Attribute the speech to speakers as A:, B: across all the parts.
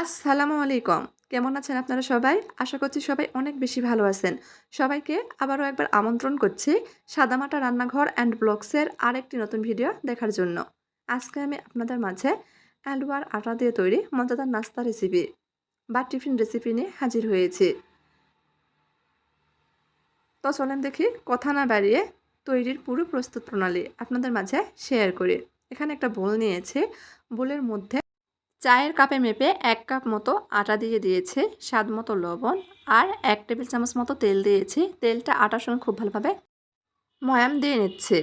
A: আসসালামু আলাইকুম। কেমন আছেন আপনারা সবাই? আশা করছি সবাই অনেক বেশি ভালো আছেন। সবাইকে আবারও একবার আমন্ত্রণ করছি সাদামাটা রান্নাঘর অ্যান্ড ব্লগসের আরেকটি নতুন ভিডিও দেখার জন্য। আজকে আমি আপনাদের মাঝে আর আটা দিয়ে তৈরি মজাদার নাস্তা রেসিপি বা টিফিন রেসিপি নিয়ে হাজির হয়েছি। তো চলেন দেখি কথা না বাড়িয়ে তৈরির পুরো প্রস্তুত প্রণালী আপনাদের মাঝে শেয়ার করি। এখানে একটা বোল নিয়েছি। বোলের মধ্যে চায়ের কাপে মেপে এক কাপ মতো আটা দিয়ে দিয়েছি, স্বাদ মতো লবণ আর এক টেবিল চামচ মতো তেল দিয়েছি। তেলটা আটার সঙ্গে খুব ভালোভাবে ময়াম দিয়ে নিচ্ছে।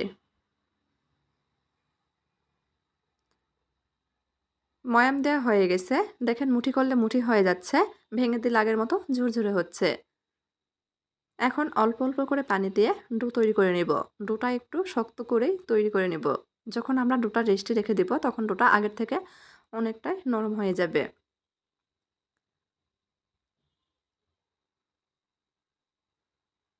A: ময়াম দেওয়া হয়ে গেছে। দেখেন মুঠি করলে মুঠি হয়ে যাচ্ছে, ভেঙে দিলে আগের মতো ঝুরঝুরে হচ্ছে। এখন অল্প অল্প করে পানি দিয়ে ডো তৈরি করে নেব। ডোটা একটু শক্ত করেই তৈরি করে নেব। যখন আমরা ডোটা রেস্টে রেখে দিব, তখন ডোটা আগের থেকে অনেকটাই নরম হয়ে যাবে।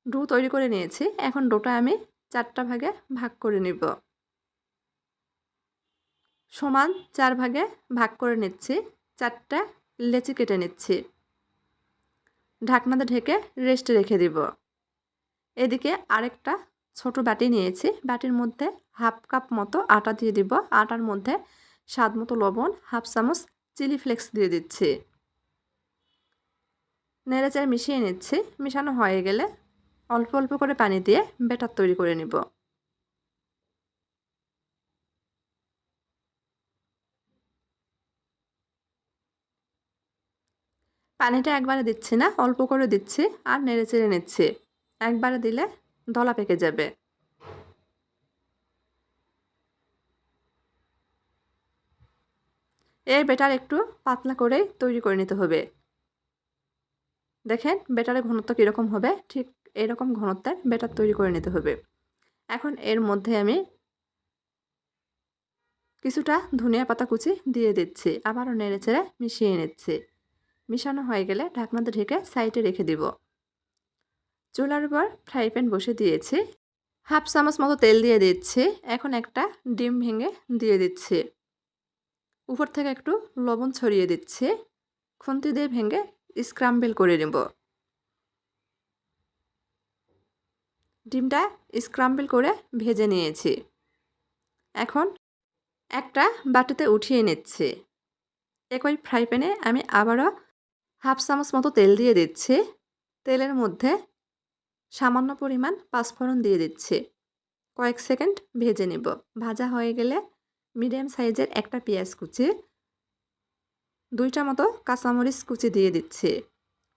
A: ডো তৈরি করে নিয়েছি। এখন ডোটা আমি চারটা ভাগে ভাগ করে নিব। সমান চার ভাগে ভাগ করে নিচ্ছি। চারটা লেচি কেটে নিচ্ছি। ঢাকনাতে ঢেকে রেস্টে রেখে দিব। এদিকে আরেকটা ছোট বাটি নিয়েছি। বাটির মধ্যে হাফ কাপ মতো আটা দিয়ে দিব। আটার মধ্যে স্বাদ মতো লবণ, হাফ চামচ চিলি ফ্লেক্স দিয়ে দিচ্ছি। নেড়েচেড়ে মিশিয়ে নিচ্ছি। মিশানো হয়ে গেলে অল্প অল্প করে পানি দিয়ে ব্যাটার তৈরি করে নিব। পানিটা একবারে দিচ্ছি না, অল্প করে দিচ্ছি আর নেড়ে চেড়ে নিচ্ছি। একবারে দিলে দলা পেকে যাবে। এই বেটার একটু পাতলা করে তৈরি করে নিতে হবে। দেখেন বেটারের ঘনত্ব কীরকম হবে, ঠিক এরকম ঘনত্বের বেটার তৈরি করে নিতে হবে। এখন এর মধ্যে আমি কিছুটা ধনিয়া পাতা কুচি দিয়ে দিচ্ছি, আবারও নেড়ে চেড়ে মিশিয়ে নিচ্ছি। মিশানো হয়ে গেলে ঢাকনাতে ঢেকে সাইডে রেখে দিব। চুলার উপর ফ্রাই প্যান বসে দিয়েছি। হাফ চামচ মতো তেল দিয়ে দিচ্ছি, এখন একটা ডিম ভেঙে দিয়ে দিচ্ছি। উপর থেকে একটু লবণ ছড়িয়ে দিচ্ছি। খুন্তি দিয়ে ভেঙে স্ক্রাম্বেল করে নেব। ডিমটা স্ক্রাম্বেল করে ভেজে নিয়েছি। এখন একটা বাটিতে উঠিয়ে নিচ্ছি। একই ফ্রাই প্যানে আমি আবারও হাফ চামচ মতো তেল দিয়ে দিচ্ছি। তেলের মধ্যে সামান্য পরিমাণ পাঁচফোড়ন দিয়ে দিচ্ছি। কয়েক সেকেন্ড ভেজে নেব। ভাজা হয়ে গেলে মিডিয়াম সাইজের একটা পেঁয়াজ কুচি, দুইটা মতো কাঁচামরিচ কুচি দিয়ে দিচ্ছি।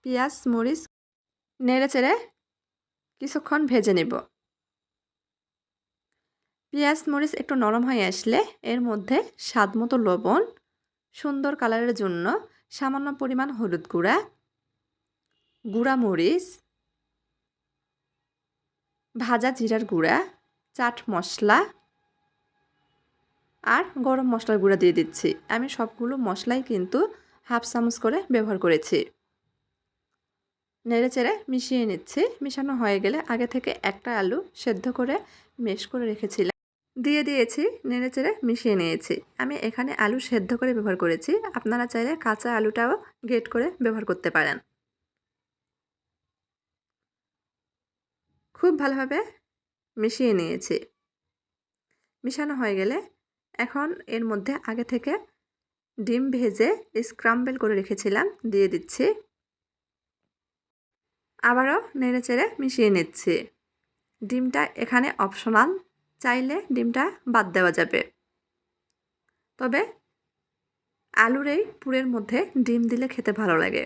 A: পেঁয়াজ, মরিচ নেড়ে চেড়ে কিছুক্ষণ ভেজে নেব। পেঁয়াজ, মরিচ একটু নরম হয়ে আসলে এর মধ্যে স্বাদ মতো লবণ, সুন্দর কালারের জন্য সামান্য পরিমাণ হলুদ গুঁড়া গুঁড়া মরিচ, ভাজা জিরার গুঁড়া, চাট মশলা আর গরম মশলার গুঁড়া দিয়ে দিচ্ছি। আমি সবগুলো মশলাই কিন্তু হাফ চামচ করে ব্যবহার করেছি। নেড়ে চেড়ে মিশিয়ে নিচ্ছি। মিশানো হয়ে গেলে আগে থেকে একটা আলু সেদ্ধ করে মেশ করে রেখেছিলাম। দিয়ে দিয়েছি নেড়ে চেড়ে মিশিয়ে নিয়েছি। আমি এখানে আলু সেদ্ধ করে ব্যবহার করেছি। আপনারা চাইলে কাঁচা আলুটাও গেট করে ব্যবহার করতে পারেন। খুব ভালোভাবে মিশিয়ে নিয়েছি। মিশানো হয়ে গেলে এখন এর মধ্যে আগে থেকে ডিম ভেজে স্ক্রাম্বেল করে রেখেছিলাম, দিয়ে দিচ্ছি। আবারও নেড়ে চেড়ে মিশিয়ে নিচ্ছি। ডিমটা এখানে অপশনাল চাইলে ডিমটা বাদ দেওয়া যাবে। তবে আলুর এই পুরের মধ্যে ডিম দিলে খেতে ভালো লাগে।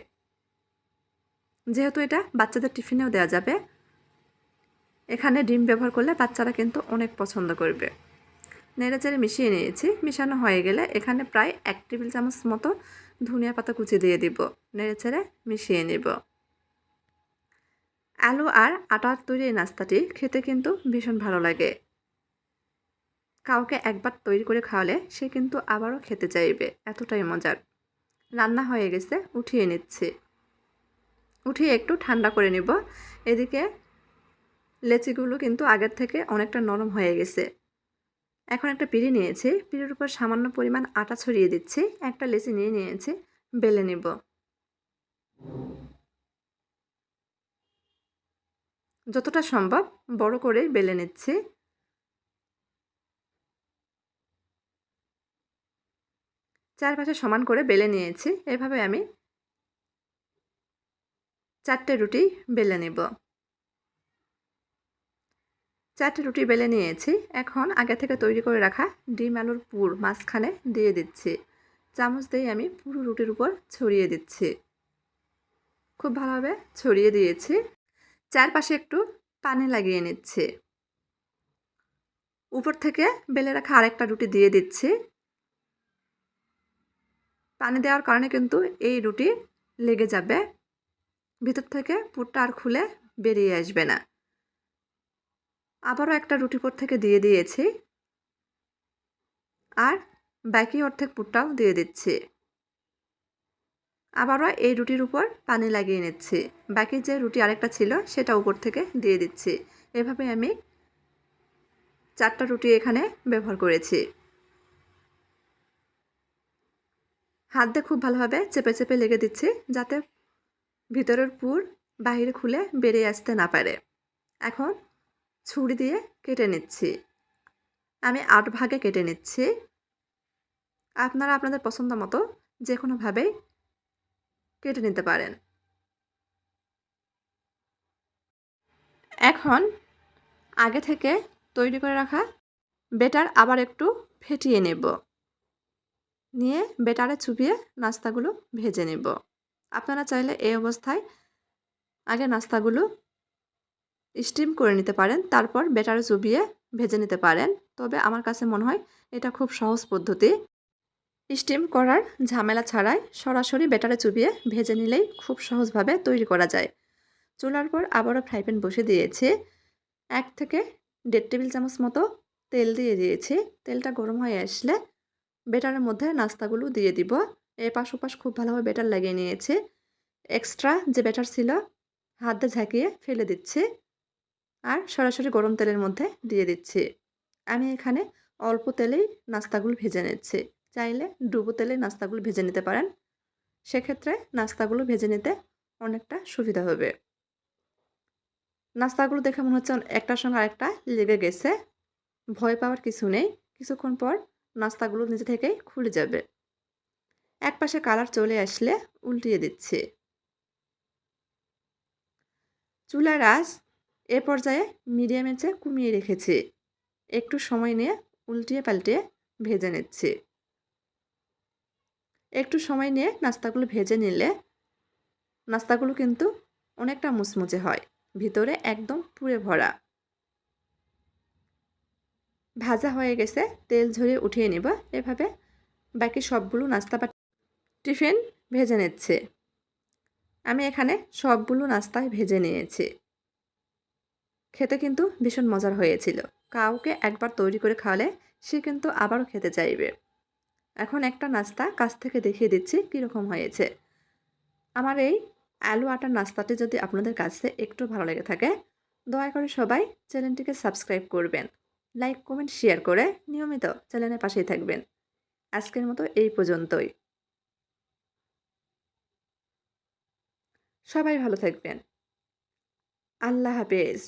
A: যেহেতু এটা বাচ্চাদের টিফিনেও দেওয়া যাবে, এখানে ডিম ব্যবহার করলে বাচ্চারা কিন্তু অনেক পছন্দ করবে। নেড়েচেড়ে মিশিয়ে নিয়েছি। মিশানো হয়ে গেলে এখানে প্রায় এক টেবিল চামচ মতো ধনিয়া পাতা কুচি দিয়ে দিব। নেড়েচেড়ে মিশিয়ে নিব। আলু আর আটার তৈরি এই নাস্তাটি খেতে কিন্তু ভীষণ ভালো লাগে। কাউকে একবার তৈরি করে খাওয়ালে সে কিন্তু আবারও খেতে চাইবে। এতটাই মজার। রান্না হয়ে গেছে, উঠিয়ে নিচ্ছে। উঠিয়ে একটু ঠান্ডা করে নিব। এদিকে লেচিগুলো কিন্তু আগের থেকে অনেকটা নরম হয়ে গেছে। এখন একটা পিড়ি নিয়েছে। পিড়ির উপর সামান্য পরিমাণ আটা ছড়িয়ে দিচ্ছি। একটা লেচি নিয়ে নিয়েছে। বেলে নিব। যতটা সম্ভব বড় করে বেলে নিচ্ছি। চারপাশে সমান করে বেলে নিয়েছি। এভাবে আমি চারটে রুটি বেলে নেব। চারটে রুটি বেলে নিয়েছি। এখন আগে থেকে তৈরি করে রাখা ডিম আলুর পুর মাঝখানে দিয়ে দিচ্ছি। চামচ দিয়ে আমি পুরো রুটির উপর ছড়িয়ে দিচ্ছি। খুব ভালোভাবে ছড়িয়ে দিয়েছি। চারপাশে একটু পানি লাগিয়ে নিচ্ছি। উপর থেকে বেলে রাখা আরেকটা রুটি দিয়ে দিচ্ছি। পানি দেওয়ার কারণে কিন্তু এই রুটি লেগে যাবে। ভিতর থেকে পুরটা আর খুলে বেরিয়ে আসবে না। আবারও একটা রুটি পর থেকে দিয়ে দিয়েছি। আর বাকি অর্ধেক পুরটাও দিয়ে দিচ্ছি। আবারও এই রুটির উপর পানি লাগিয়ে নিচ্ছি। বাকি যে রুটি আরেকটা ছিল, সেটা উপর থেকে দিয়ে দিচ্ছি। এভাবে আমি চারটা রুটি এখানে ব্যবহার করেছি। হাত দিয়ে খুব ভালোভাবে চেপে চেপে লেগে দিচ্ছি, যাতে ভিতরের পুর বাহিরে খুলে বেরিয়ে আসতে না পারে। এখন ছুরি দিয়ে কেটে নিচ্ছি। আমি আট ভাগে কেটে নিচ্ছি। আপনারা আপনাদের পছন্দ মতো যে কোনোভাবেই কেটে নিতে পারেন। এখন আগে থেকে তৈরি করে রাখা বেটার আবার একটু ফেটিয়ে নেব। নিয়ে বেটারে চুপিয়ে নাস্তাগুলো ভেজে নেব। আপনারা চাইলে এই অবস্থায় আগে নাস্তাগুলো স্টিম করে নিতে পারেন, তারপর বেটারে চুবিয়ে ভেজে নিতে পারেন। তবে আমার কাছে মনে হয় এটা খুব সহজ পদ্ধতি। স্টিম করার ঝামেলা ছাড়াই সরাসরি বেটারে চুবিয়ে ভেজে নিলেই খুব সহজভাবে তৈরি করা যায়। চুলার পর আবারও ফ্রাই প্যান বসে দিয়েছি। এক থেকে দেড় টেবিল চামচ মতো তেল দিয়ে দিয়েছি। তেলটা গরম হয়ে আসলে বেটারের মধ্যে নাস্তাগুলো দিয়ে দিব। এপাশ ওপাশ খুব ভালোভাবে বেটার লাগিয়ে নিয়েছি। এক্সট্রা যে বেটার ছিল হাত দিয়ে ঝাঁকিয়ে ফেলে দিচ্ছি। আর সরাসরি গরম তেলের মধ্যে দিয়ে দিচ্ছি। আমি এখানে অল্প তেলেই নাস্তাগুলো ভেজে নিচ্ছি। চাইলে ডুবো তেলে নাস্তাগুলো ভেজে নিতে পারেন। সেক্ষেত্রে নাস্তাগুলো ভেজে নিতে অনেকটা সুবিধা হবে। নাস্তাগুলো দেখে মনে হচ্ছে একটার সঙ্গে আরেকটা লেগে গেছে। ভয় পাওয়ার কিছু নেই। কিছুক্ষণ পর নাস্তাগুলো নিজে থেকেই খুলে যাবে। এক পাশে কালার চলে আসলে উল্টিয়ে দিচ্ছি। চুলার আঁচ এ পর্যায়ে মিডিয়ামের চেয়ে কমিয়ে রেখেছি। একটু সময় নিয়ে উল্টিয়ে পাল্টিয়ে ভেজে নিচ্ছি। একটু সময় নিয়ে নাস্তাগুলো ভেজে নিলে নাস্তাগুলো কিন্তু অনেকটা মুচমুচে হয়, ভিতরে একদম পুড়ে ভরা। ভাজা হয়ে গেছে, তেল ঝরিয়ে উঠিয়ে নেব, এভাবে বাকি সবগুলো নাস্তা টিফিন ভেজে নিচ্ছে। আমি এখানে সবগুলো নাস্তায় ভেজে নিয়েছি। খেতে কিন্তু ভীষণ মজার হয়েছিল। কাউকে একবার তৈরি করে খাওয়ালে সে কিন্তু আবারও খেতে চাইবে। এখন একটা নাস্তা কাছ থেকে দেখিয়ে দিচ্ছি কীরকম হয়েছে। আমার এই আলু আটার নাস্তাটি যদি আপনাদের কাছে একটু ভালো লেগে থাকে, দয়া করে সবাই চ্যানেলটিকে সাবস্ক্রাইব করবেন। লাইক, কমেন্ট, শেয়ার করে নিয়মিত চ্যানেলের পাশেই থাকবেন। আজকের মতো এই পর্যন্তই। সবাই ভালো থাকবেন। আল্লাহ হাফেজ।